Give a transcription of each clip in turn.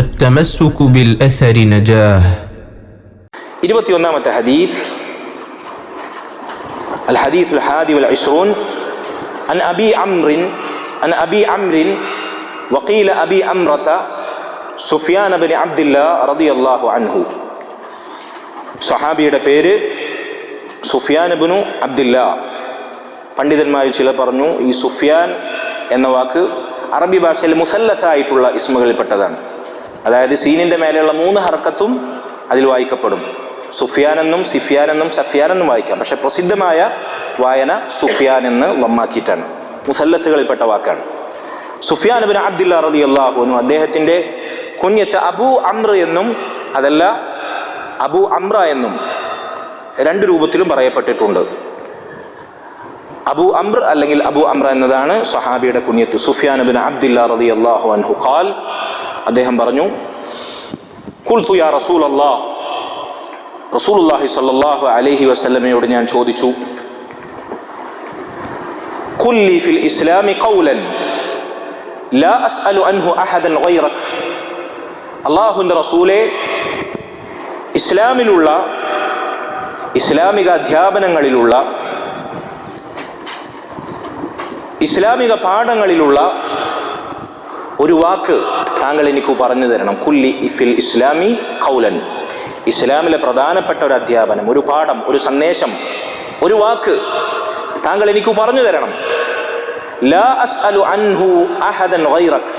التمسك بالأثر نجاه ഇരുപത്തിയൊന്നാമത്തെ ഹദീസ് الحديث الحادي والعشرون عن أبي عمرو عن أبي عمرو وقيل أبي عمرة സുഫിയാൻ ബിൻ അബ്ദില്ല റളിയല്ലാഹു അൻഹു സഹാബിയുടെ പേര് സുഫിയാൻ ബിനു അബ്ദില്ല പണ്ഡിതന്മാരിൽ ചിലർ പറഞ്ഞു ഈ സുഫിയാൻ എന്ന വാക്ക് അറബി ഭാഷയിൽ മുസല്ലസായിട്ടുള്ള ഇസ്മുകളിൽപ്പെട്ടതാണ് അതായത് സീനിന്റെ മേലെയുള്ള മൂന്ന് ഹർക്കത്തും അതിൽ വായിക്കപ്പെടും. സുഫിയാൻ എന്നും സിഫിയാൻ എന്നും സഫിയാൻ എന്നും വായിക്കാം. പക്ഷെ പ്രസിദ്ധമായ വായന സുഫിയാൻ എന്ന് വമ്മാക്കിയിട്ടാണ്. മുസല്ലസുകളിൽപ്പെട്ട വാക്കാണ്. സുഫിയാൻ ബിൻ അബ്ദില്ല റതി അള്ളാഹുനും അദ്ദേഹത്തിന്റെ കുഞ്ഞത്ത് അബു അമ്ര എന്നും അതല്ല അബു അമ്ര എന്നും രണ്ട് രൂപത്തിലും പറയപ്പെട്ടിട്ടുണ്ട്. അബു അമ്ര അല്ലെങ്കിൽ അബു അമ്ര എന്നതാണ് സഹാബിയുടെ കുഞ്ഞത്ത്. സുഫിയാൻ ബിൻ അബ്ദില്ല റതി അള്ളാഹു അൻഹു ഖാൽ അദ്ദേഹം പറഞ്ഞു കുൽത്തു യാ റസൂൽ അള്ളാഹ് റസൂലുള്ളാഹി സല്ലാഹു അലൈഹി വസല്ലമയോട് ഞാൻ ചോദിച്ചു കുല്ലി ഫിൽ ഇസ്ലാമി ഖൗലൻ ലാ അസ്അലു അൻഹു അഹദൻ ഗൈറക്. അള്ളാഹുവിന്റെ റസൂലെ ഇസ്ലാമിലുള്ള ഇസ്ലാമിക അധ്യാപനങ്ങളിലുള്ള ഇസ്ലാമിക പാഠങ്ങളിലുള്ള ഒരു വാക്ക് താങ്കൾ എനിക്ക് പറഞ്ഞു തരണം. കുല്ലി ഇഫിൽ ഇസ്ലാമി കൗലൻ ഇസ്ലാമിലെ പ്രധാനപ്പെട്ട ഒരു അധ്യാപനം ഒരു പാഠം ഒരു സന്ദേശം ഒരു വാക്ക് താങ്കൾ എനിക്ക് പറഞ്ഞു തരണം. ലാ അസ്അലു അൻഹു അഹദൻ ഗൈറക്.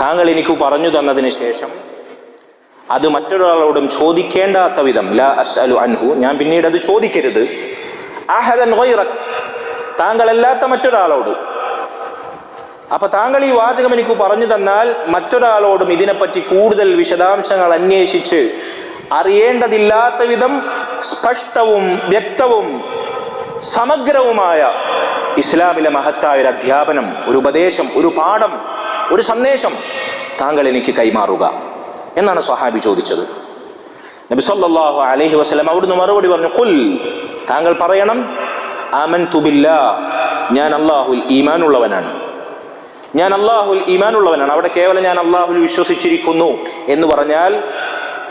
താങ്കൾ എനിക്ക് പറഞ്ഞു തന്നതിന് ശേഷം അത് മറ്റൊരാളോടും ചോദിക്കേണ്ടാത്ത വിധം ലാ അസ്അലു അൻഹു ഞാൻ പിന്നീട് അത് ചോദിക്കരുത്. അഹദൻ ഗൈറക്. താങ്കളല്ലാത്ത മറ്റൊരാളോട് അപ്പൊ താങ്കൾ ഈ വാചകം എനിക്ക് പറഞ്ഞു തന്നാൽ മറ്റൊരാളോടും ഇതിനെപ്പറ്റി കൂടുതൽ വിശദാംശങ്ങൾ അന്വേഷിച്ച് അറിയേണ്ടതില്ലാത്ത വിധം സ്പഷ്ടവും വ്യക്തവും സമഗ്രവുമായ ഇസ്ലാമിലെ മഹത്തായ ഒരു അധ്യാപനം ഒരു ഉപദേശം ഒരു പാഠം ഒരു സന്ദേശം താങ്കൾ എനിക്ക് കൈമാറുക എന്നാണ് സ്വഹാബി ചോദിച്ചത്. നബി സല്ലല്ലാഹു അലൈഹി വസല്ലം അവിടുന്ന് മറുപടി പറഞ്ഞു കുൽ താങ്കൾ പറയണം ആമൻ തുബില്ല ഞാൻ അള്ളാഹുൽ ഈമാനുള്ളവനാണ്. ഞാൻ അള്ളാഹുൽ ഈമാനുള്ളവനാണ്. അവിടെ കേവലം ഞാൻ അള്ളാഹുൽ വിശ്വസിച്ചിരിക്കുന്നു എന്ന് പറഞ്ഞാൽ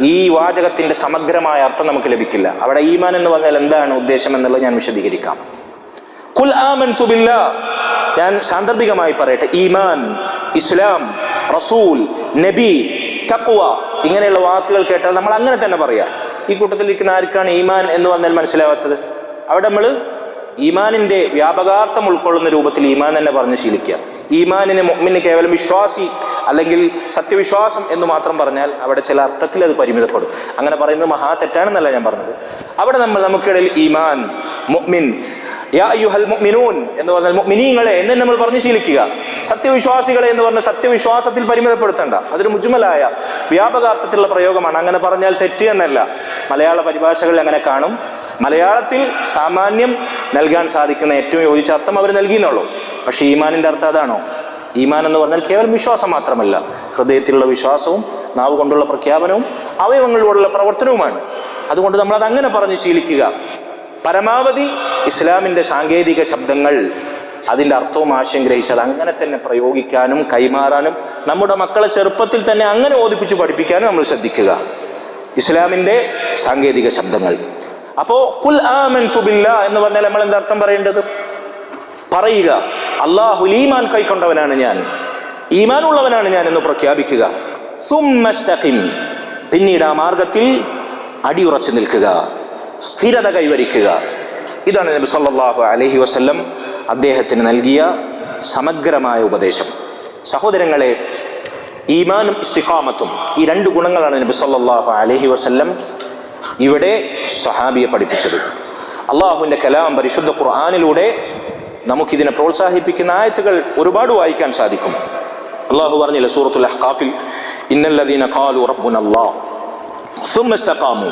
ഈ വാചകത്തിന്റെ സമഗ്രമായ അർത്ഥം നമുക്ക് ലഭിക്കില്ല. അവിടെ ഈമാൻ എന്ന് പറഞ്ഞാൽ എന്താണ് ഉദ്ദേശം എന്നുള്ളത് ഞാൻ വിശദീകരിക്കാം. കുൽ ഞാൻ സാന്ദർഭികമായി പറയട്ടെ. ഈമാൻ ഇസ്ലാം റസൂൽ നബി തക്വ ഇങ്ങനെയുള്ള വാക്കുകൾ കേട്ടാൽ നമ്മൾ അങ്ങനെ തന്നെ പറയാം. ഈ കൂട്ടത്തിൽ ഇരിക്കുന്ന ആർക്കാണ് ഈമാൻ എന്ന് പറഞ്ഞാൽ മനസ്സിലാവാത്തത്? അവിടെ നമ്മൾ ഈമാനിന്റെ വ്യാപകാർത്ഥം ഉൾക്കൊള്ളുന്ന രൂപത്തിൽ ഈമാൻ തന്നെ പറഞ്ഞ് ശീലിക്കുക. ഈമാനിന് മുഅ്മിന് കേവലം വിശ്വാസി അല്ലെങ്കിൽ സത്യവിശ്വാസം എന്ന് മാത്രം പറഞ്ഞാൽ അവിടെ ചില അർത്ഥത്തിൽ അത് പരിമിതപ്പെടും. അങ്ങനെ പറയുന്നത് മഹാ തെറ്റാണെന്നല്ല ഞാൻ പറഞ്ഞത്. അവിടെ നമ്മൾ നമുക്കിടയിൽ ഈമാൻ മുഅ്മിൻ യാ മുഅ്മിനൂൻ എന്ന് പറഞ്ഞാൽ മുഅ്മിനീങ്ങളെ എന്ന് നമ്മൾ പറഞ്ഞ് ശീലിക്കുക. സത്യവിശ്വാസികളെ എന്ന് പറഞ്ഞ സത്യവിശ്വാസത്തിൽ പരിമിതപ്പെടുത്തണ്ട. അതൊരു മുജ്മലായ വ്യാപകാർത്ഥത്തിലുള്ള പ്രയോഗമാണ്. അങ്ങനെ പറഞ്ഞാൽ തെറ്റ് എന്നല്ല. മലയാള പരിഭാഷകളിൽ അങ്ങനെ കാണും. മലയാളത്തിൽ സാമാന്യം നൽകാൻ സാധിക്കുന്ന ഏറ്റവും യോജിച്ച അർത്ഥം അവർ നൽകിയെന്നുള്ളൂ. പക്ഷേ ഈമാനിന്റെ അർത്ഥം അതാണോ? ഈമാൻ എന്ന് പറഞ്ഞാൽ കേവലം വിശ്വാസം മാത്രമല്ല. ഹൃദയത്തിലുള്ള വിശ്വാസവും നാവ് കൊണ്ടുള്ള പ്രഖ്യാപനവും അവയവങ്ങളിലൂടെയുള്ള പ്രവർത്തനവുമാണ്. അതുകൊണ്ട് നമ്മൾ അത് അങ്ങനെ പറഞ്ഞ് ശീലിക്കുക. പരമാവധി ഇസ്ലാമിന്റെ സാങ്കേതിക ശബ്ദങ്ങൾ അതിന്റെ അർത്ഥവും ആശയം ഗ്രഹിച്ചത് അങ്ങനെ തന്നെ പ്രയോഗിക്കാനും കൈമാറാനും നമ്മുടെ മക്കളെ ചെറുപ്പത്തിൽ തന്നെ അങ്ങനെ ഓദിപ്പിച്ച് പഠിപ്പിക്കാനും നമ്മൾ ശ്രദ്ധിക്കുക. ഇസ്ലാമിന്റെ സാങ്കേതിക ശബ്ദങ്ങൾ. അപ്പോ കുൽ ആമൻ തുബില്ല എന്ന് പറഞ്ഞാൽ നമ്മൾ എന്താ അർത്ഥം പറയേണ്ടത്? പറയുക. അള്ളാഹു ഈമാൻ കൈക്കൊണ്ടവനാണ് ഞാൻ. ഈമാൻ ഉള്ളവനാണ് ഞാൻ എന്ന് പ്രഖ്യാപിക്കുക. പിന്നീട് ആ മാർഗത്തിൽ അടിയുറച്ചു നിൽക്കുക. സ്ഥിരത കൈവരിക്കുക. ഇതാണ് നബി സല്ലാഹു അലഹി വസ്ല്ലം അദ്ദേഹത്തിന് നൽകിയ സമഗ്രമായ ഉപദേശം. സഹോദരങ്ങളെ ഈമാനും ഇസ്തിഖാമത്തും ഈ രണ്ട് ഗുണങ്ങളാണ് നബി സല്ലാഹു അലഹി വസല്ലം ഇവിടെ സഹാബിയെ പഠിപ്പിച്ചത്. അള്ളാഹുവിന്റെ കലാം പരിശുദ്ധ ഖുർആാനിലൂടെ നമുക്കിതിനെ പ്രോത്സാഹിപ്പിക്കുന്ന ആയത്തുകൾ ഒരുപാട് വായിക്കാൻ സാധിക്കും. അള്ളാഹു പറഞ്ഞില്ല സൂറത്തുൽ അഹ്ഖാഫിൽ ഇന്നല്ലദീന ഖാലു റബ്ബുനല്ലാഹ് സുമ്മ ഇസ്തഖാമു.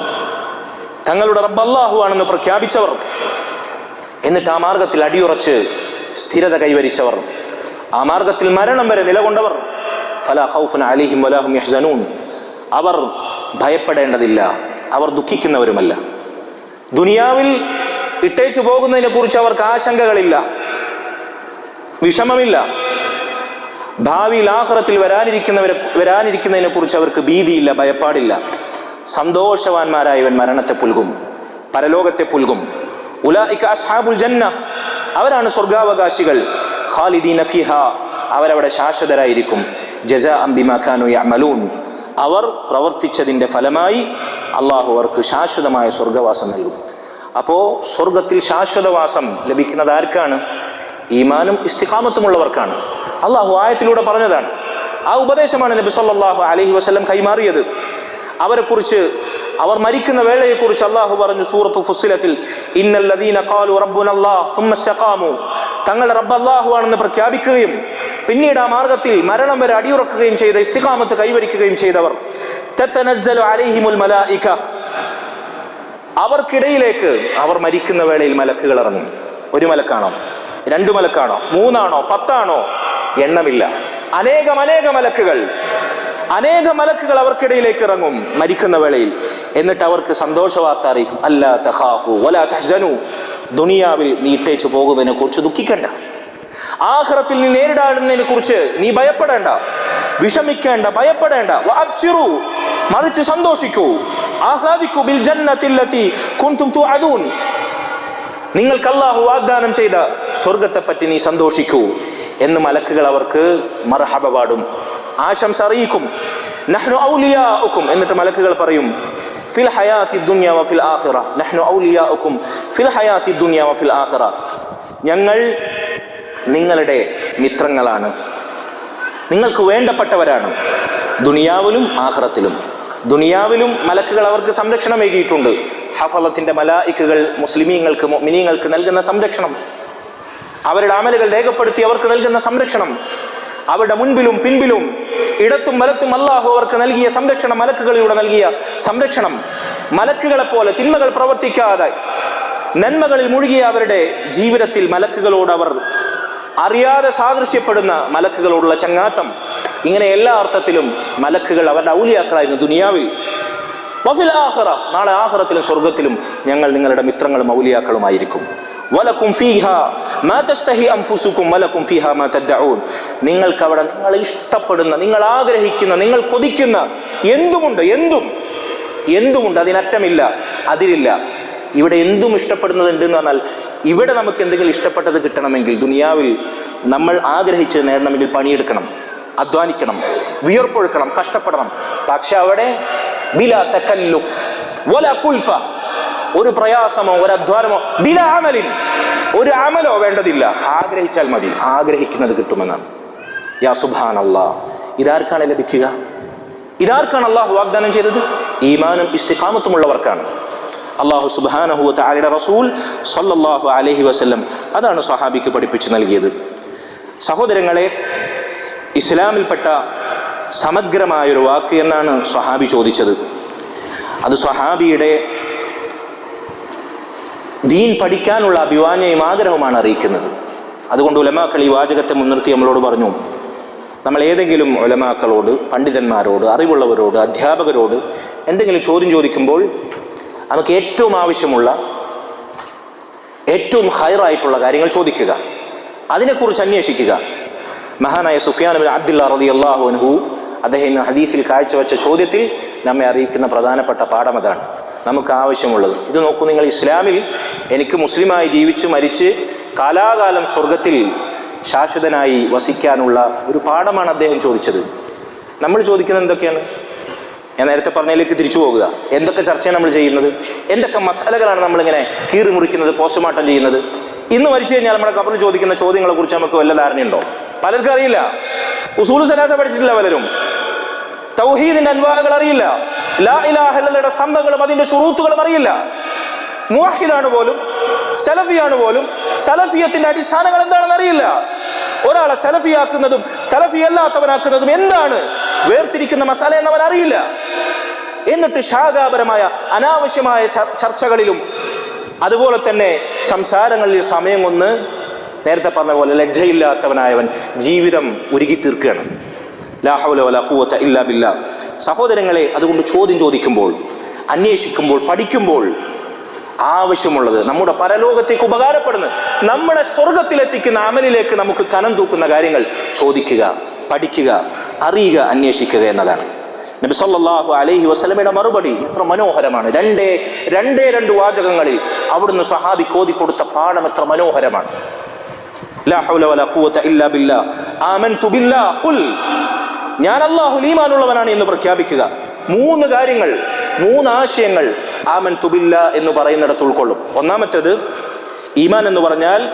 തങ്ങളുടെ റബ്ബ് അല്ലാഹു ആണെന്ന് പ്രഖ്യാപിച്ചവർ എന്നിട്ട് ആ മാർഗത്തിൽ അടിയുറച്ച് സ്ഥിരത കൈവരിച്ചവർ ആ മാർഗത്തിൽ മരണം വരെ നിലകൊണ്ടവർ ഫലാ ഖൗഫുൻ അലൈഹിം വലാഹും യഹ്സനൂൻ. അവർ ഭയപ്പെടേണ്ടതില്ല. അവർ ദുഃഖിക്കുന്നവരുമല്ല. ദുനിയാവിൽ ഇട്ടേച്ചു പോകുന്നതിനെ കുറിച്ച് അവർക്ക് ആശങ്കകളില്ല. വിഷമമില്ല. ഭാവിയിൽ ആഹ്റത്തിൽ വരാനിരിക്കുന്നവരെ വരാനിരിക്കുന്നതിനെ കുറിച്ച് അവർക്ക് ഭീതിയില്ല ഭയപ്പാടില്ല. സന്തോഷവാന്മാരായവൻ മരണത്തെ പുൽകും. പരലോകത്തെ പുൽകും. ഉലാബുൽ ജന്ന. അവരാണ് സ്വർഗാവകാശികൾ. അവരവിടെ ശാശ്വതരായിരിക്കും. ജസ അംബിമാഖാനു യമലൂൻ അവർ പ്രവർത്തിച്ചതിന്റെ ഫലമായി അള്ളാഹു അവർക്ക് ശാശ്വതമായ സ്വർഗവാസം നൽകും. അപ്പോൾ സ്വർഗത്തിൽ ശാശ്വതവാസം ലഭിക്കുന്നത് ആർക്കാണ്? ഈമാനും ഇസ്തിഖാമത്തുമുള്ളവർക്കാണ്. അള്ളാഹു ആയത്തിലൂടെ പറഞ്ഞതാണ്. ആ ഉപദേശമാണ് നബി സല്ലാഹു അലഹി വസ്ലം കൈമാറിയത്. അവരെ കുറിച്ച് അവർ മരിക്കുന്ന വേളയെ കുറിച്ച് അള്ളാഹു പറഞ്ഞു സൂറത്തു ഫുസിലത്തിൽ ഇന്നല്ലദീന തങ്ങളുടെ റബ്ബ് അള്ളാഹു ആണെന്ന് പ്രഖ്യാപിക്കുകയും പിന്നീട് ആ മാർഗത്തിൽ മരണം വരെ അടിയുറക്കുകയും ചെയ്ത ഇസ്തിഖാമത്ത് കൈവരിക്കുകയും ചെയ്തവർ. അവർക്കിടയിലേക്ക് അവർ മരിക്കുന്ന വേളയിൽ മലക്കുകൾ ഇറങ്ങും. ഒരു മലക്കാണോ? രണ്ടു മലക്കാണോ? മൂന്നാണോ? പത്താണോ? എണ്ണമില്ല. അനേകം അനേക മലക്കുകൾ. അനേക മലക്കുകൾ അവർക്കിടയിലേക്ക് ഇറങ്ങും മരിക്കുന്ന വേളയിൽ. എന്നിട്ട് അവർക്ക് സന്തോഷവാർത്ത അറിയിക്കും. അല്ലാ തഹാഫു വലാ തഹ്സനു. ദുനിയാവിൽ നീ ഇട്ടേച്ചു പോകുന്നതിനെ കുറിച്ച് ദുഃഖിക്കണ്ട. ആഹ്റത്തിൽ നീ നേരിടാടുന്നതിനെ കുറിച്ച് നീ ഭയപ്പെടേണ്ട. വിഷമിക്കേണ്ട ഭയപ്പെടേണ്ട. മറിച്ച് സന്തോഷിക്കൂ. ആഹ്ലാദിക്കൂ. ബിൽ ജന്നത്തില്ലത്തി കുൻതും തുഅദൂൻ. നിങ്ങൾക്ക് അല്ലാഹു വാഗ്ദാനം ചെയ്ത സ്വർഗത്തെ പറ്റി നീ സന്തോഷിക്കൂ എന്ന് മലക്കുകൾ അവർക്ക് മർഹബ പാടും. ആശംസ അറിയിക്കും. നഹ്നു ഔലിയാഉക്കും. എന്നിട്ട് മലക്കുകൾ പറയും ഫിൽ ഹയാത്തി ദുന്യാവ ഫിൽ ആഹിറ നഹ്നു ഔലിയാഉക്കും ഫിൽ ഹയാത്തി ദുന്യാവ ഫിൽ ആഖിറ. ഞങ്ങൾ നിങ്ങളുടെ മിത്രങ്ങളാണ്. നിങ്ങൾക്ക് വേണ്ടപ്പെട്ടവരാണ്. ദുനിയാവിലും ആഹ്റത്തിലും ദുനിയാവിലും മലക്കുകൾ അവർക്ക് സംരക്ഷണം ഏകിയിട്ടുണ്ട് ഹഫലത്തിന്റെ മലായിക്കുകൾ മുസ്ലിമീങ്ങൾക്ക് മിനിങ്ങൾക്ക് നൽകുന്ന സംരക്ഷണം. അവരുടെ അമലുകൾ രേഖപ്പെടുത്തി അവർക്ക് നൽകുന്ന സംരക്ഷണം. അവരുടെ മുൻപിലും പിൻപിലും ഇടത്തും വലത്തും അല്ലാഹു അവർക്ക് നൽകിയ സംരക്ഷണം മലക്കുകളിലൂടെ നൽകിയ സംരക്ഷണം. മലക്കുകളെ പോലെ തിന്മകൾ പ്രവർത്തിക്കാതെ നന്മകളിൽ മുഴുകിയ അവരുടെ ജീവിതത്തിൽ മലക്കുകളോട് അവർ അറിയാതെ സാദൃശ്യപ്പെടുന്ന മലക്കുകളോടുള്ള ചങ്ങാത്തം. ഇങ്ങനെ എല്ലാ അർത്ഥത്തിലും മലക്കുകൾ അവരുടെ ഔലിയാക്കളായിരുന്നു ദുനിയാവിൽ. വഫിൽ ആഖിറ നാളെ ആഹ്റത്തിലും സ്വർഗത്തിലും ഞങ്ങൾ നിങ്ങളുടെ മിത്രങ്ങളും ഔലിയാക്കളുമായിരിക്കും. വലക്കും ഫീഹ മാ തസ്തഹി അൻഫുസുക്കും വലക്കും ഫീഹ മാ തദ്ദഊൻ. നിങ്ങൾക്ക് അവിടെ നിങ്ങൾ ഇഷ്ടപ്പെടുന്ന നിങ്ങൾ ആഗ്രഹിക്കുന്ന നിങ്ങൾ കൊതിക്കുന്ന എന്തുമുണ്ട്? എന്തും. എന്തുമുണ്ട്? അതിനറ്റമില്ല അതിലില്ല. ഇവിടെ എന്തും ഇഷ്ടപ്പെടുന്നതുണ്ട് എന്ന് പറഞ്ഞാൽ ഇവിടെ നമുക്ക് എന്തെങ്കിലും ഇഷ്ടപ്പെട്ടത് കിട്ടണമെങ്കിൽ ദുനിയാവിൽ നമ്മൾ ആഗ്രഹിച്ച് നേടണമെങ്കിൽ പണിയെടുക്കണം. അധ്വാനിക്കണം വിയർപ്പൊഴുക്കണം കഷ്ടപ്പെടണം. പക്ഷെ അവിടെ ബില തക്കല്ലുഫ് വല കുൽഫ. ഒരു പ്രയാസമോ ഒരു അധ്വാനമോ ബില അമലിൻ. ഒരു അമലോ വേണ്ടതില്ല. ആഗ്രഹിച്ചാൽ മതി. ആഗ്രഹിക്കുന്നത് കിട്ടുമെന്നാണ്. യാ സുബാൻ ഇതാർക്കാണ് ലഭിക്കുക? ഇതാർക്കാണ് അള്ളാഹു വാഗ്ദാനം ചെയ്തത്? ഈമാനും ഇസ്തിഖാമത്തുമുള്ളവർക്കാണ് അള്ളാഹു സുബാനഹു താലിയുടെ റസൂൽ സൊല്ലാഹു അലഹി വസല്ലം അതാണ് സഹാബിക്ക് പഠിപ്പിച്ചു നൽകിയത്. സഹോദരങ്ങളെ ഇസ്ലാമിൽപ്പെട്ട സമഗ്രമായൊരു വാക്ക് എന്നാണ് സ്വഹാബി ചോദിച്ചത്. അത് സ്വഹാബിയുടെ ദീൻ പഠിക്കാനുള്ള അഭിവാന്യയും ആഗ്രഹവുമാണ് അറിയിക്കുന്നത്. അതുകൊണ്ട് ഉലമാക്കൾ ഈ വാചകത്തെ മുൻനിർത്തി നമ്മളോട് പറഞ്ഞു നമ്മൾ ഏതെങ്കിലും ഉലമാക്കളോട് പണ്ഡിതന്മാരോട് അറിവുള്ളവരോട് അധ്യാപകരോട് എന്തെങ്കിലും ചോദ്യം ചോദിക്കുമ്പോൾ നമുക്ക് ഏറ്റവും ആവശ്യമുള്ള ഏറ്റവും ഹയറായിട്ടുള്ള കാര്യങ്ങൾ ചോദിക്കുക. അതിനെക്കുറിച്ച് അന്വേഷിക്കുക. മഹാനായ സുഫിയാൻ ബിൻ അബ്ദുല്ല റതി അള്ളാഹു അനുഹു അദ്ദേഹം ഹദീസിൽ കാഴ്ചവെച്ച ചോദ്യത്തിൽ നമ്മെ അറിയിക്കുന്ന പ്രധാനപ്പെട്ട പാഠം അതാണ്. നമുക്ക് ആവശ്യമുള്ളത്. ഇത് നോക്കൂ നിങ്ങൾ ഇസ്ലാമിൽ എനിക്ക് മുസ്ലിമായി ജീവിച്ച് മരിച്ച് കാലാകാലം സ്വർഗത്തിൽ ശാശ്വതനായി വസിക്കാനുള്ള ഒരു പാഠമാണ് അദ്ദേഹം ചോദിച്ചത്. നമ്മൾ ചോദിക്കുന്നത് എന്തൊക്കെയാണ്? ഞാൻ നേരത്തെ പറഞ്ഞതിലേക്ക് തിരിച്ചു പോകുക. എന്തൊക്കെ ചർച്ചയാണ് നമ്മൾ ചെയ്യുന്നത്? എന്തൊക്കെ മസാലകളാണ് നമ്മളിങ്ങനെ കീറി മുറിക്കുന്നത് പോസ്റ്റ്മോർട്ടം ചെയ്യുന്നത്? ഇന്ന് മരിച്ചു കഴിഞ്ഞാൽ നമ്മുടെ കബറിൽ ചോദിക്കുന്ന ചോദ്യങ്ങളെ കുറിച്ച് നമുക്ക് വല്ല ധാരണയുണ്ടോ? പലർക്കും അറിയില്ല. ഉസൂൽ സലാസ പഠിച്ചിട്ടില്ല പലരും. തൗഹീദിന്റെ അൻവാഹകൾ അറിയില്ല. ലാ ഇലാഹയുടെ സന്തങ്ങളും അതിന്റെ ഷുറൂത്തുകളും അറിയില്ല. മുവാഹിദാണ് പോലും സലഫിയാണ് പോലും സലഫിയത്തിന്റെ അടിസ്ഥാനങ്ങൾ എന്താണെന്ന് അറിയില്ല. ഒരാളെ സലഫിയാക്കുന്നതും സലഫി അല്ലാത്തവനാക്കുന്നതും എന്താണ്? വേർതിരിക്കുന്ന മസാല എന്നവൻ അറിയില്ല. എന്നിട്ട് ശാഖാപരമായ അനാവശ്യമായ ചർച്ചകളിലും അതുപോലെ തന്നെ സംസാരങ്ങളിൽ സമയം ഒന്ന് നേരത്തെ പറഞ്ഞ പോലെ ലജ്ജയില്ലാത്തവനായവൻ ജീവിതം ഉരുകി തീർക്കുകയാണ്. ലാഹൗല ഖുവത ഇല്ലാ ബില്ലാ. സഹോദരങ്ങളെ അതുകൊണ്ട് ചോദ്യം ചോദിക്കുമ്പോൾ അന്വേഷിക്കുമ്പോൾ പഠിക്കുമ്പോൾ ആവശ്യമുള്ളത് നമ്മുടെ പരലോകത്തേക്ക് ഉപകാരപ്പെടുന്ന നമ്മുടെ സ്വർഗത്തിലെത്തിക്കുന്ന അമലിലേക്ക് നമുക്ക് കനം തൂക്കുന്ന കാര്യങ്ങൾ ചോദിക്കുക പഠിക്കുക അറിയുക അന്വേഷിക്കുക എന്നതാണ്. നബി സല്ലല്ലാഹു അലൈഹി വസല്ലമയുടെ മറുപടി എത്ര മനോഹരമാണ്. രണ്ടേ രണ്ടേ രണ്ട് വാചകങ്ങളിൽ അവിടുന്ന് സഹാബി കോതി കൊടുത്ത പാഠം എത്ര മനോഹരമാണ്. ലാ ഹൗല വലാ ഖുവത ഇല്ലാ ബില്ലാ. ആമൻതു ബില്ലാ. ഖുൽ. ഞാൻ അല്ലാഹു ഈമാനുള്ളവനാണ് എന്ന് പ്രഖ്യാപിക്കുക. മൂന്ന് കാര്യങ്ങൾ മൂന്ന് ആശയങ്ങൾ ആമൻ തുബില്ല എന്ന് പറയുന്നിടത്ത് ഉൾക്കൊള്ളും. ഒന്നാമത്തേത് ഈമാൻ എന്ന് പറഞ്ഞാൽ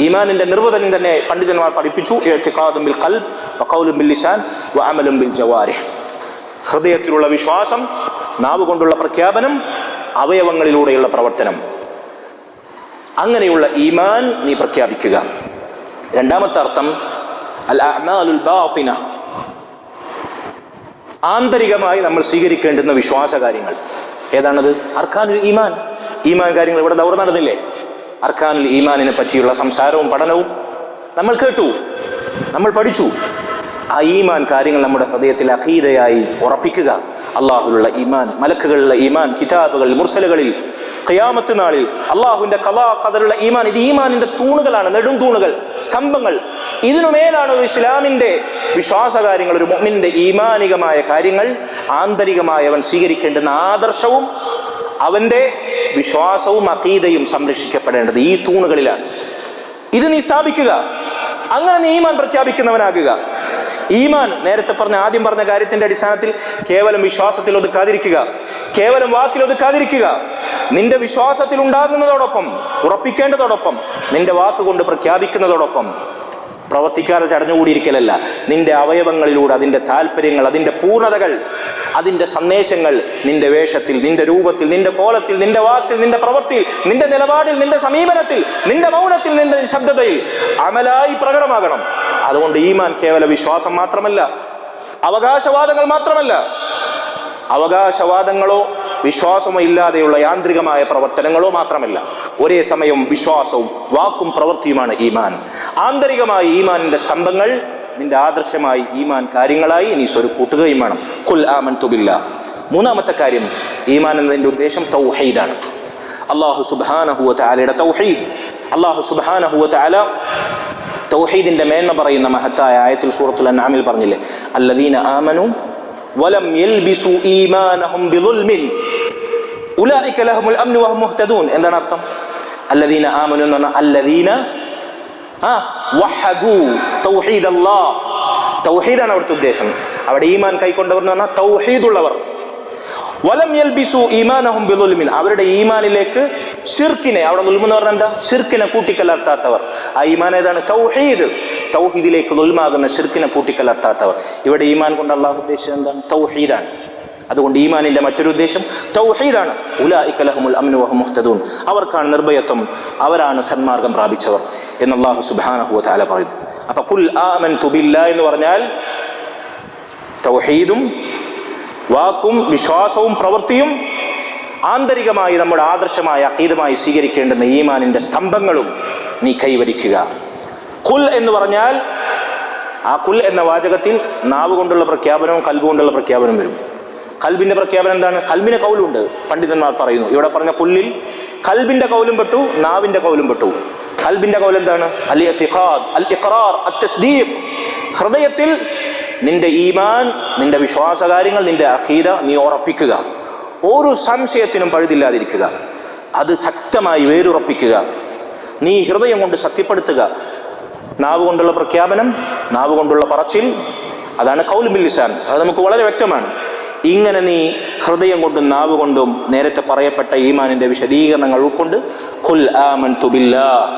ഈമാനിന്റെ നിർവചനം തന്നെ പണ്ഡിതന്മാർ പഠിപ്പിച്ചു. ബിൽ ബിൽ ലിസാൻ ബിൽ ജവാരിഹ്. ഹൃദയത്തിലുള്ള വിശ്വാസം നാവ് കൊണ്ടുള്ള പ്രഖ്യാപനം അവയവങ്ങളിലൂടെയുള്ള പ്രവർത്തനം. അങ്ങനെയുള്ള ഈമാൻ നീ പ്രഖ്യാപിക്കുക. രണ്ടാമത്തെ അർത്ഥം അൽ അമാലുൽ ബാത്തിന. ആന്തരികമായി നമ്മൾ സ്വീകരിക്കേണ്ടുന്ന വിശ്വാസ കാര്യങ്ങൾ ഏതാണത്? അർഖാനുൽ ഈമാൻ. ഈമാൻ കാര്യങ്ങൾ ഇവിടെ ദൗർ നടന്നില്ലേ? അർഖാനുൽ ഈമാനിനെ പറ്റിയുള്ള സംസാരവും പഠനവും നമ്മൾ കേട്ടു. നമ്മൾ പഠിച്ചു. ആ ഈമാൻ കാര്യങ്ങൾ നമ്മുടെ ഹൃദയത്തിൽ അഖീദയായി ഉറപ്പിക്കുക. അള്ളാഹുലുള്ള ഈമാൻ മലക്കുകളിലുള്ള ഈമാൻ കിതാബുകളിൽ മുർസലുകളിൽ ഖിയാമത്ത് നാളിൽ അള്ളാഹുവിന്റെ കലാ കഥലുള്ള ഈമാൻ ഇത് ഈമാനിന്റെ തൂണുകളാണ് നെടും തൂണുകൾ സ്തംഭങ്ങൾ. ഇതിനുമേലാണ് ഒരു ഇസ്ലാമിന്റെ വിശ്വാസ കാര്യങ്ങൾ ഒരു മുഅ്മിന്റെ ഈമാനികമായ കാര്യങ്ങൾ ആന്തരികമായി അവൻ സ്വീകരിക്കേണ്ടുന്ന ആദർശവും അവന്റെ വിശ്വാസവും അതീതയും സംരക്ഷിക്കപ്പെടേണ്ടത് ഈ തൂണുകളിലാണ്. ഇത് നീ സ്ഥാപിക്കുക. അങ്ങനെ നീ ഈമാൻ പ്രഖ്യാപിക്കുന്നവനാകുക. ഈമാൻ നേരത്തെ പറഞ്ഞ ആദ്യം പറഞ്ഞ കാര്യത്തിന്റെ അടിസ്ഥാനത്തിൽ കേവലം വിശ്വാസത്തിൽ ഒതുക്കാതിരിക്കുക. കേവലം വാക്കിൽ ഒതുക്കാതിരിക്കുക. നിന്റെ വിശ്വാസത്തിൽ ഉണ്ടാകുന്നതോടൊപ്പം ഉറപ്പിക്കേണ്ടതോടൊപ്പം നിന്റെ വാക്കുകൊണ്ട് പ്രഖ്യാപിക്കുന്നതോടൊപ്പം പ്രവർത്തിക്കാതെ ചടഞ്ഞുകൂടിയിരിക്കലല്ല. നിന്റെ അവയവങ്ങളിലൂടെ അതിന്റെ താല്പര്യങ്ങൾ അതിന്റെ പൂർണതകൾ അതിന്റെ സന്ദേശങ്ങൾ നിന്റെ വേഷത്തിൽ നിന്റെ രൂപത്തിൽ നിന്റെ കോലത്തിൽ നിന്റെ വാക്കിൽ നിന്റെ പ്രവൃത്തിയിൽ നിന്റെ നിലപാടിൽ നിന്റെ സമീപനത്തിൽ നിന്റെ മൗനത്തിൽ നിന്റെ നിശബ്ദതയിൽ അമലായി പ്രകടമാകണം. അതുകൊണ്ട് ഈമാൻ കേവല വിശ്വാസം മാത്രമല്ല അവകാശവാദങ്ങൾ മാത്രമല്ല അവകാശവാദങ്ങളോ വിശ്വാസമോ ഇല്ലാതെയുള്ള യാന്ത്രികമായ പ്രവർത്തനങ്ങളോ മാത്രമല്ല ഒരേ സമയം വിശ്വാസവും വാക്കും പ്രവൃത്തിയുമാണ് ഈമാൻ. ആന്തരികമായ ഈമാനിന്റെ സ്തംഭങ്ങൾ നിന്റെ ആദർശമായി ഈമാൻ കാര്യങ്ങളായി നീ സ്വരുക്കൂട്ടുകയും വേണം. കുൽ ആമൻ തുബില്ല മൂന്നാമത്തെ കാര്യം ഈമാൻ എന്നതിന്റെ ഉദ്ദേശം തൗഹീദാണ്. അള്ളാഹു സുബാനഹുവ തൗഹീദ്. അള്ളാഹു സുബാനഹുവ തൗഹീദിന്റെ മേന്മ പറയുന്ന മഹത്തായ ആയത്തിൽ സൂറത്തുൽ അൻആമിൽ പറഞ്ഞില്ലേ? അല്ലദീന ആമനു വലം യൽബിസു ഈമാനഹും ബിദുൽമിൻ ഉലൈക ലഹുൽ അംനു വഹും മുഹ്തദൂൻ. എന്താണ് അർത്ഥം? അല്ലദീന ആമനു എന്ന് പറഞ്ഞാൽ അല്ലദീന ആ വഹദു തൗഹീദ് അല്ലാഹ് തൗഹീദാണ് അവിടുത്തെ ഉദ്ദേശം. അവിടെ ഈമാൻ കൈക്കൊണ്ടവർ എന്ന് പറഞ്ഞാൽ തൗഹീദുള്ളവർ. വലം യൽബിസു ഈമാനഹും ബിലുൽമിൻ അവരുടെ ഈമാനിലേക്ക് ഷിർക്കിനെ അവിടെ ദുൽമ എന്ന് പറഞ്ഞാൽ എന്താ? ഷിർക്കിനെ കൂട്ടിക്കലർത്താത്തവർ. ആ ഈമാൻ ഏതാണ്? തൗഹീദ്. തൗഹീദിലേക്ക് ദുൽമാകുന്ന ഷിർക്കിനെ കൂട്ടിക്കലർത്താത്തവർ. ഇവിടെ ഈമാൻ കൊണ്ട് അള്ളാഹു ഉദ്ദേശിച്ചത് എന്താണ്? തൗഹീദാണ്. അതുകൊണ്ട് ഈമാനിന്റെ മറ്റൊരു ഉദ്ദേശം തൗഹീദാണ്. ഉലായിക ലഹുമുൽ അംനു വഹും മുഹ്തദൂൻ. അവർക്കാണ് നിർഭയത്വം. അവരാണ് സന്മാർഗം പ്രാപിച്ചവർ എന്ന് അള്ളാഹു സുബ്ഹാനഹു വതആല പറയുന്നു. അപ്പൊ കുൽ ആമൻ തുബില്ല എന്ന് പറഞ്ഞാൽ തൗഹീദും വാക്കും വിശ്വാസവും പ്രവൃത്തിയും ആന്തരികമായി നമ്മുടെ ആദർശമായ അക്കീതമായി സ്വീകരിക്കേണ്ടുന്ന ഈമാനിന്റെ സ്തംഭങ്ങളും നീ കൈവരിക്കുക. കുൽ എന്ന് പറഞ്ഞാൽ ആ കുൽ എന്ന വാചകത്തിൽ നാവ് കൊണ്ടുള്ള പ്രഖ്യാപനവും കൽബ് കൊണ്ടുള്ള പ്രഖ്യാപനവും വരും. കൽബിന്റെ പ്രഖ്യാപനം എന്താണ്? കൽബിന് കൗലുണ്ട് പണ്ഡിതന്മാർ പറയുന്നു. ഇവിടെ പറഞ്ഞ കുല്ലിൽ കൽബിന്റെ കൗലും പെട്ടു നാവിന്റെ കൗലും പെട്ടു. കൽബിന്റെ കൗൽ എന്താണ്? അൽ ഇഖാദ് അൽ ഇഖ്റാർ അൽ തസ്ദീഖ് ഹൃദയത്തിൽ നിന്റെ ഈമാൻ നിന്റെ വിശ്വാസകാര്യങ്ങൾ നിന്റെ അഖീദ നീ ഉറപ്പിക്കുക. ഒരു സംശയത്തിനും പഴുതില്ലാതിരിക്കുക. അത് ശക്തമായി വേരുറപ്പിക്കുക. നീ ഹൃദയം കൊണ്ട് ശക്തിപ്പെടുത്തുക നാവ് കൊണ്ടുള്ള പ്രഖ്യാപനം നാവ് കൊണ്ടുള്ള പറച്ചിൽ അതാണ് കൗലുബില്ലിസാൻ അത് നമുക്ക് വളരെ വ്യക്തമാണ്. ഇങ്ങനെ നീ ഹൃദയം കൊണ്ടും നാവ് കൊണ്ടും നേരത്തെ പറയപ്പെട്ട ഈമാനിന്റെ വിശദീകരണങ്ങൾ ഉൾക്കൊണ്ട്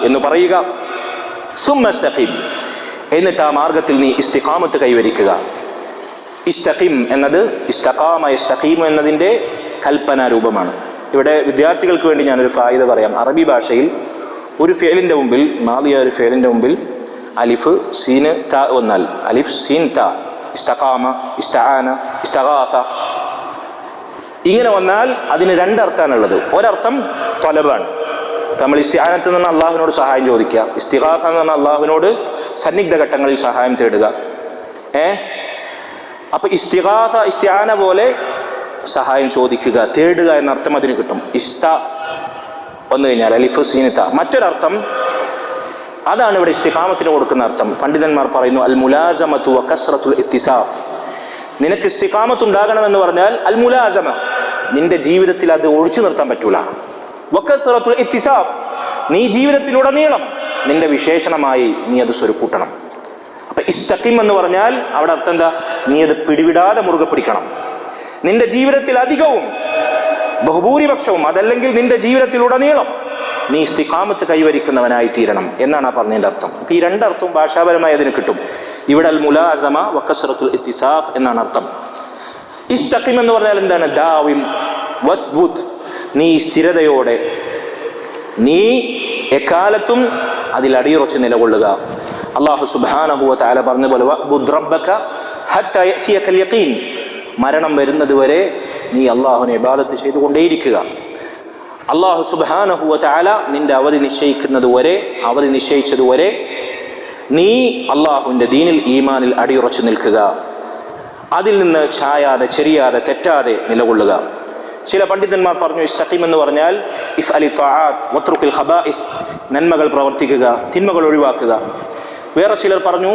എന്ന് പറയുക. സുമ്മ എന്നിട്ട് ആ മാർഗത്തിൽ നീ ഇസ്തിഖാമത്ത് കൈവരിക്കുക. ഇസ്തഖിം എന്നത് ഇസ്തഖാമ ഇസ്തഖീം എന്നതിന്റെ കൽപ്പനാ രൂപമാണ്. ഇവിടെ വിദ്യാർത്ഥികൾക്ക് വേണ്ടി ഞാനൊരു ഫായിദ പറയാം. അറബി ഭാഷയിൽ ഒരു ഫേലിന്റെ മുമ്പിൽ മാതിയ ഒരു ഫേലിന്റെ മുമ്പിൽ അലിഫ് സീന് ത വന്നാൽ അലിഫ് സീൻ ത. ഇസ്തഖാമ ഇസ്തആന ഇസ്തഖാഫ. ഇങ്ങനെ വന്നാൽ അതിന് രണ്ടർത്ഥമാണുള്ളത് ഒരർത്ഥം തൊലബാണ്. നമ്മൾ ഇസ്തിഹാനത്ത് നിന്ന് അള്ളാഹുവിനോട് സഹായം ചോദിക്കുക. ഇസ്തിഹാസ എന്ന് പറഞ്ഞാൽ അള്ളാഹുവിനോട് സന്നിഗ്ധ ഘട്ടങ്ങളിൽ സഹായം തേടുക. ഏ? അപ്പൊ ഇസ്തിഹാസ ഇസ്തിഹാന പോലെ സഹായം ചോദിക്കുക തേടുക എന്ന അർത്ഥം അതിന് കിട്ടും. ഇസ്ത വന്നു കഴിഞ്ഞാൽ അലിഫ് സീനിത്ത മറ്റൊരർത്ഥം അതാണ് ഇവിടെ ഇസ്തിഹാമത്തിന് കൊടുക്കുന്ന അർത്ഥം. പണ്ഡിതന്മാർ പറയുന്നു അൽ മുലാജമത്തു അക്കസ്രത്തുൽ ഇത്തിസാഫ്. നിനക്ക് ഇസ്തിഖാമത്ത് ഉണ്ടാകണമെന്ന് പറഞ്ഞാൽ അൽ മുലാജമ നിന്റെ ജീവിതത്തിൽ അത് ഒഴിച്ചു നിർത്താൻ പറ്റൂല. വക്കസ്രത്തുൽ ഇത്തിസാഫ്. നീ ജീവിതത്തിലുടനീളം നിന്റെ വിശേഷണമായി നീ അത് സ്വരുക്കൂട്ടണം. അപ്പൊ ഇസ്തഖിം എന്ന് പറഞ്ഞാൽ അവിടെ അർത്ഥം എന്താ? നീ അത് പിടിവിടാതെ മുറുകെ പിടിക്കണം. നിന്റെ ജീവിതത്തിൽ അധികവും ബഹുഭൂരിപക്ഷവും അതല്ലെങ്കിൽ നിന്റെ ജീവിതത്തിലുടനീളം നീ ഇസ്തിഖാമത്ത് കൈവരിക്കുന്നവനായി തീരണം എന്നാണ് ആ പറഞ്ഞതിന്റെ അർത്ഥം. അപ്പൊ ഈ രണ്ടർത്ഥവും ഭാഷാപരമായി അതിന് കിട്ടും. ഇവിടെ അൽ മുലാസമ വക്കസറത്തുൽ ഇത്തിസാഫ് എന്നാണ് അർത്ഥം. ഇസ്തഖിം എന്ന് പറഞ്ഞാൽ എന്താണ്? ദാവിം വസ്ബുത്. നീ സ്ഥിരതയോടെ നീ എക്കാലത്തും അതിൽ അടിയുറച്ച് നിലകൊള്ളുക. അള്ളാഹു സുബാനഹുവ താല പറഞ്ഞ പോലെ. മരണം വരുന്നത് വരെ നീ അള്ളാഹുനെ ഇബാദത്ത് ചെയ്തുകൊണ്ടേയിരിക്കുക. അള്ളാഹു സുബാനഹുവ താല നിന്റെ അവധി നിശ്ചയിക്കുന്നത് വരെ അവധി നിശ്ചയിച്ചതുവരെ നീ അള്ളാഹുവിന്റെ ദീനിൽ ഈമാനിൽ അടിയുറച്ചു നിൽക്കുക. അതിൽ നിന്ന് ചായാതെ ചെറിയാതെ തെറ്റാതെ നിലകൊള്ളുക. ചില പണ്ഡിതന്മാർ പറഞ്ഞു ഇസ്തഖീം എന്ന് പറഞ്ഞാൽ ഇഫ് അലി ത്വാആത്ത് വത്രുക്കിൽ ഖബാഇസ് നന്മകൾ പ്രവർത്തിക്കുക തിന്മകൾ ഒഴിവാക്കുക. വേറെ ചിലർ പറഞ്ഞു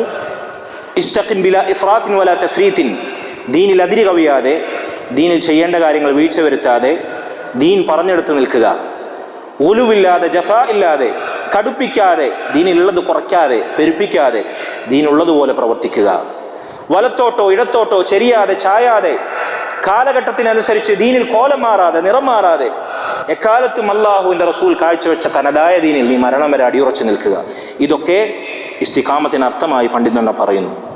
ഇസ്തഖിം ബില ഇഫ്രാത്തിൻ വല തഫ്രീത്തിൻ ദീനിൽ അതിരി കവിയാതെ ദീനിൽ ചെയ്യേണ്ട കാര്യങ്ങൾ വീഴ്ച വരുത്താതെ ദീൻ പറഞ്ഞെടുത്ത് നിൽക്കുക. ഒലുവില്ലാതെ ജഫ ഇല്ലാതെ കടുപ്പിക്കാതെ ദീനിലുള്ളത് കുറയ്ക്കാതെ പെരുപ്പിക്കാതെ ദീനുള്ളതുപോലെ പ്രവർത്തിക്കുക. വലത്തോട്ടോ ഇടത്തോട്ടോ ചെരിയാതെ ചായാതെ കാലഘട്ടത്തിനനുസരിച്ച് ദീനിൽ കോലം മാറാതെ നിറം മാറാതെ എക്കാലത്തും അള്ളാഹുവിന്റെ റസൂൽ കാഴ്ചവെച്ച തനതായ ദീനിൽ നീ മരണം വരെ അടിയുറച്ചു നിൽക്കുക. ഇതൊക്കെ ഇസ്തിഖാമത്തിന് അർത്ഥമായി പണ്ഡിതന്മാർ പറയുന്നു.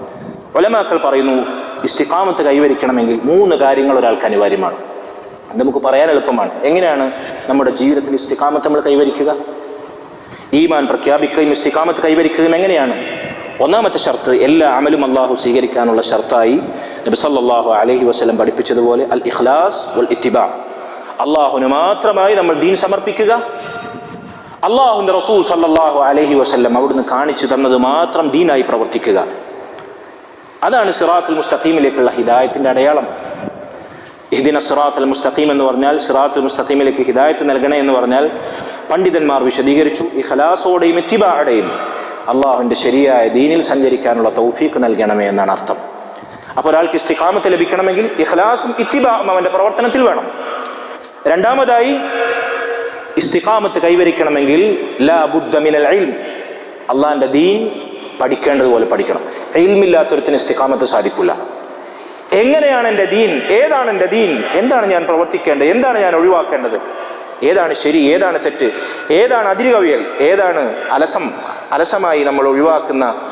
ഒലമാക്കൾ പറയുന്നു ഇസ്തിഖാമത്ത് കൈവരിക്കണമെങ്കിൽ മൂന്ന് കാര്യങ്ങൾ ഒരാൾക്ക് അനിവാര്യമാണ്. നമുക്ക് പറയാൻ എളുപ്പമാണ്. എങ്ങനെയാണ് നമ്മുടെ ജീവിതത്തിൽ ഇസ്തിഖാമത്ത് നമ്മൾ കൈവരിക്കുക? ഈമാൻ പ്രഖ്യാപിക്കുകയും ഇസ്തിഖാമത്ത് കൈവരിക്കുകയും എങ്ങനെയാണ്? ഒന്നാമത്തെ ഷർത്ത് എല്ലാ അമലും അള്ളാഹു സ്വീകരിക്കാനുള്ള ഷർത്തായി നബി സല്ലല്ലാഹു അലൈഹി വസല്ലം പഠിപ്പിച്ചതുപോലെ അൽ ഇഖ്ലാസ് വൽ ഇത്തിബ. അള്ളാഹുന് മാത്രമായി നമ്മൾ ദീൻ സമർപ്പിക്കുക. അള്ളാഹുന്റെ റസൂൽ സല്ലാഹു അലഹി വസല്ലം അവിടുന്ന് കാണിച്ചു തന്നത് മാത്രം ദീനായി പ്രവർത്തിക്കുക. അതാണ് സിറാത്തുൽ മുസ്തഖീമിലേക്കുള്ള ഹിദായത്തിന്റെ അടയാളം. ഇഹ്ദിന സിറാത്തുൽ മുസ്തഖീം എന്ന് പറഞ്ഞാൽ സിറാത്തുൽ മുസ്തഖീമിലേക്ക് ഹിദായത്ത് നൽകണേ എന്ന് പറഞ്ഞാൽ പണ്ഡിതന്മാർ വിശദീകരിച്ചു ഇഖലാസോടെയും ഇത്തിബാടെയും അള്ളാഹുവിന്റെ ശരിയായ ദീനിൽ സഞ്ചരിക്കാനുള്ള തൗഫീഖ് നൽകണമേ എന്നാണ് അർത്ഥം. അപ്പോൾ ഒരാൾക്ക് ഇസ്തിഖാമത്ത് ലഭിക്കണമെങ്കിൽ ഇഖ്ലാസും ഇത്തിബാവും അവന്റെ പ്രവർത്തനത്തിൽ വേണം. രണ്ടാമതായി ഇസ്തിഖാമത്ത് കൈവരിക്കണമെങ്കിൽ ലാ അള്ളാഹിന്റെ ദീൻ പഠിക്കേണ്ടതുപോലെ പഠിക്കണം. ഇൽമില്ലാത്തൊരുത്തിന് ഇസ്തിഖാമത്ത് സാധിക്കില്ല എങ്ങനെയാണ് എന്റെ ദീൻ ഏതാണ് എന്റെ ദീൻ എന്താണ് ഞാൻ പ്രവർത്തിക്കേണ്ടത് എന്താണ് ഞാൻ ഒഴിവാക്കേണ്ടത്? ഏതാണ് ശരി ഏതാണ് തെറ്റ് ഏതാണ് അതിരുകവിയൽ ഏതാണ് അലസം അലസമായി നമ്മൾ ഒഴിവാക്കുന്ന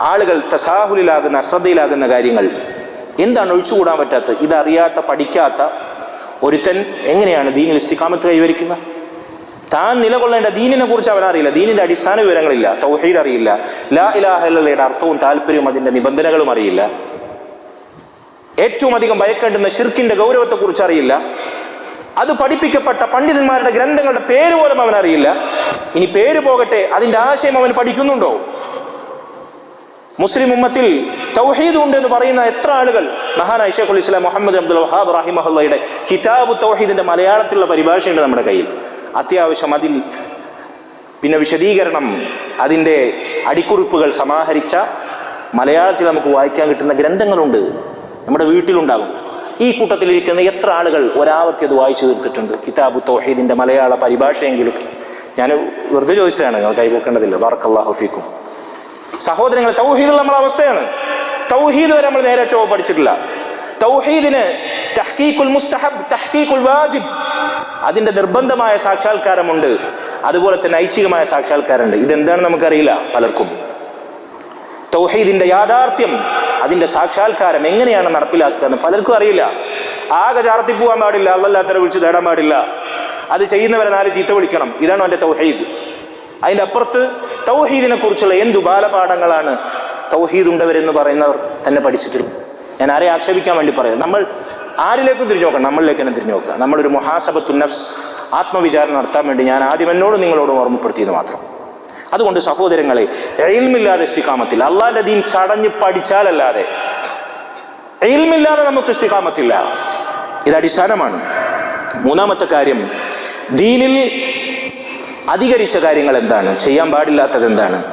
ആളുകൾ തസാഹുലിലാകുന്ന അശ്രദ്ധയിലാകുന്ന കാര്യങ്ങൾ. എന്താണ് ഒഴിച്ചുകൂടാൻ പറ്റാത്തത്? ഇതറിയാത്ത പഠിക്കാത്ത ഒരുത്തൻ എങ്ങനെയാണ് ദീനിൽ ഇസ്തിക്കാമത്ത് കൈവരിക്കുക? താൻ നിലകൊള്ളേണ്ട ദീനിനെ കുറിച്ച് അവനറിയില്ല. ദീനിന്റെ അടിസ്ഥാന വിവരങ്ങളില്ല. തൗഹീദ് അറിയില്ല. ലാ ഇലാഹയുടെ അർത്ഥവും താല്പര്യവും അതിന്റെ നിബന്ധനകളും അറിയില്ല ഏറ്റവും അധികം ഭയക്കേണ്ടുന്ന ഷിർക്കിന്റെ ഗൗരവത്തെക്കുറിച്ച് അറിയില്ല. അത് പഠിപ്പിക്കപ്പെട്ട പണ്ഡിതന്മാരുടെ ഗ്രന്ഥങ്ങളുടെ പേര് പോലും അവൻ അറിയില്ല. ഇനി പേര് പോകട്ടെ അതിന്റെ ആശയം അവൻ പഠിക്കുന്നുണ്ടോ? മുസ്ലിം ഉമ്മത്തിൽ തൗഹീദ് ഉണ്ട് എന്ന് പറയുന്ന എത്ര ആളുകൾ? മഹാനായ ഷേഖുൽ ഇസ്ലാം മുഹമ്മദ് അബ്ദുൽ വഹാബ് റഹിമഹുല്ലയുടെ കിതാബ് തൗഹീദിന്റെ മലയാളത്തിലുള്ള പരിഭാഷയുണ്ട് നമ്മുടെ കയ്യിൽ. അത്യാവശ്യം അതിൽ പിന്നെ വിശദീകരണം അതിന്റെ അടിക്കുറിപ്പുകൾ സമാഹരിച്ച മലയാളത്തിൽ നമുക്ക് വായിക്കാൻ കിട്ടുന്ന ഗ്രന്ഥങ്ങളുണ്ട്. നമ്മുടെ വീട്ടിലുണ്ടാകും. ഈ കൂട്ടത്തിലിരിക്കുന്ന എത്ര ആളുകൾ ഒരാവർത്തി അത് വായിച്ചു തീർത്തിട്ടുണ്ട്? കിതാബു തൗഹീദിന്റെ മലയാള പരിഭാഷയെങ്കിലും. ഞാൻ വെറുതെ ചോദിച്ചതാണ് നിങ്ങൾ കൈപോക്കേണ്ടതില്ല വാർക്കല്ലാ ഫീക്കും. സഹോദരങ്ങൾ തൗഹീദുള്ള നമ്മളെ അവസ്ഥയാണ്. തൗഹീദ് വരെ നമ്മൾ നേരെ ചൊവ്വ പഠിച്ചിട്ടില്ല. തൗഹീദിന് തഹ്കീഖുൽ മുസ്തഹബ് വാജിബ്. അതിന്റെ നിർബന്ധമായ സാക്ഷാത്കാരമുണ്ട്. അതുപോലെ തന്നെ ഐച്ഛികമായ സാക്ഷാത്കാരമുണ്ട്. ഇതെന്താണ് നമുക്കറിയില്ല പലർക്കും. തൗഹീദിന്റെ യാഥാർത്ഥ്യം അതിന്റെ സാക്ഷാത്കാരം എങ്ങനെയാണ് നടപ്പിലാക്കുക എന്ന് പലർക്കും അറിയില്ല. ആകെ ചാർത്തി പോകാൻ പാടില്ല അള്ളല്ലാത്തവരെ വിളിച്ച് തേടാൻ പാടില്ല. അത് ചെയ്യുന്നവരെ നാല് ചീത്ത വിളിക്കണം. ഇതാണ് എന്റെ തൗഹീദ്. അതിന്റെ അപ്പുറത്ത് തൗഹീദിനെ കുറിച്ചുള്ള എന്തു ബാലപാഠങ്ങളാണ് തൗഹീദ് ഉണ്ടവരെന്ന് പറയുന്നവർ തന്നെ പഠിച്ചിട്ടുള്ളൂ ഞാൻ ആരെ ആക്ഷേപിക്കാൻ വേണ്ടി പറയാം? നമ്മൾ ആരിലേക്കും തിരിഞ്ഞു നോക്കണം. നമ്മളിലേക്ക് തന്നെ തിരിഞ്ഞു നോക്കുക. നമ്മളൊരു മുഹാസബത്തു നഫ്സ് ആത്മവിചാരം നടത്താൻ വേണ്ടി ഞാൻ ആദ്യം എന്നോട് നിങ്ങളോടും ഓർമ്മപ്പെടുത്തിയത് മാത്രം. അതുകൊണ്ട് സഹോദരങ്ങളെ എയിൽമില്ലാതെ ഇഷ്ടിക്കാമത്തില്ല അള്ളാന്റെ ദീൻ ചടഞ്ഞ് പഠിച്ചാലല്ലാതെ. എയിൽമില്ലാതെ നമുക്ക് ഇഷ്ടിക്കാമത്തില്ല ഇത് അടിസ്ഥാനമാണ്. മൂന്നാമത്തെ കാര്യം ദീനിൽ അധികരിച്ച കാര്യങ്ങൾ എന്താണ്? ചെയ്യാൻ പാടില്ലാത്തത് എന്താണ്?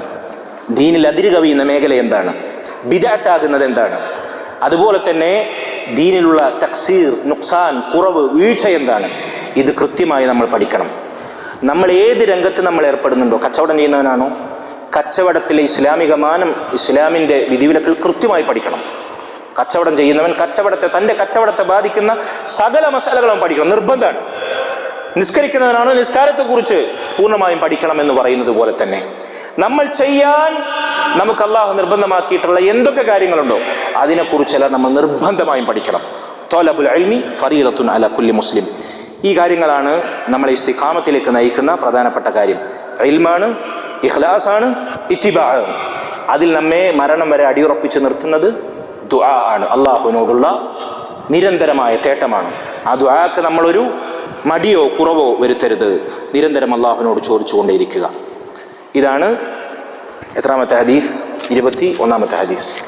ദീനിൽ അതിര് കവിയുന്ന മേഖല എന്താണ്? ബിദാറ്റാകുന്നത് എന്താണ്? അതുപോലെ തന്നെ ദീനിലുള്ള തക്സീർ നുക്സാൻ കുറവ് വീഴ്ച എന്താണ്? ഇത് കൃത്യമായി നമ്മൾ പഠിക്കണം. നമ്മൾ ഏത് രംഗത്ത് നമ്മൾ ഏർപ്പെടുന്നുണ്ടോ? കച്ചവടം ചെയ്യുന്നവനാണോ? കച്ചവടത്തിലെ ഇസ്ലാമിക മാനം ഇസ്ലാമിന്റെ വിധിവിലക്കൾ കൃത്യമായി പഠിക്കണം. കച്ചവടം ചെയ്യുന്നവൻ കച്ചവടത്തെ തന്റെ കച്ചവടത്തെ ബാധിക്കുന്ന സകല മസാലകളും പഠിക്കണം. നിർബന്ധമാണ്. നിസ്കരിക്കുന്നവനാണ് നിസ്കാരത്തെക്കുറിച്ച് പൂർണമായും പഠിക്കണം എന്ന് പറയുന്നത് പോലെ തന്നെ. നമ്മൾ ചെയ്യാൻ നമുക്ക് അള്ളാഹു നിർബന്ധമാക്കിയിട്ടുള്ള എന്തൊക്കെ കാര്യങ്ങളുണ്ടോ അതിനെക്കുറിച്ചെല്ലാം നമ്മൾ നിർബന്ധമായും പഠിക്കണം. തോലബുൽ അൽമി ഫറീലത്തുൻ അല കുല്ലി മുസ്ലിം. ഈ കാര്യങ്ങളാണ് നമ്മളെ ഇസ്തിഖാമത്തിലേക്ക് നയിക്കുന്ന പ്രധാനപ്പെട്ട കാര്യം. ഇൽമാണ് ഇഖ്ലാസാണ് ഇത്തിബാ അതിൽ നമ്മെ മരണം വരെ അടിയുറപ്പിച്ച് നിർത്തുന്നത് ദുആ ആണ്. അള്ളാഹുവിനോടുള്ള നിരന്തരമായ തേട്ടമാണ്. ആ ദുആക്ക് നമ്മളൊരു മടിയോ കുറവോ വരുത്തരുത്. നിരന്തരം അള്ളാഹുവിനോട് ചോദിച്ചുകൊണ്ടേയിരിക്കുക. ഇതാണ് എത്രാമത്തെ ഹദീസ്? ഇരുപത്തി ഒന്നാമത്തെ ഹദീസ്.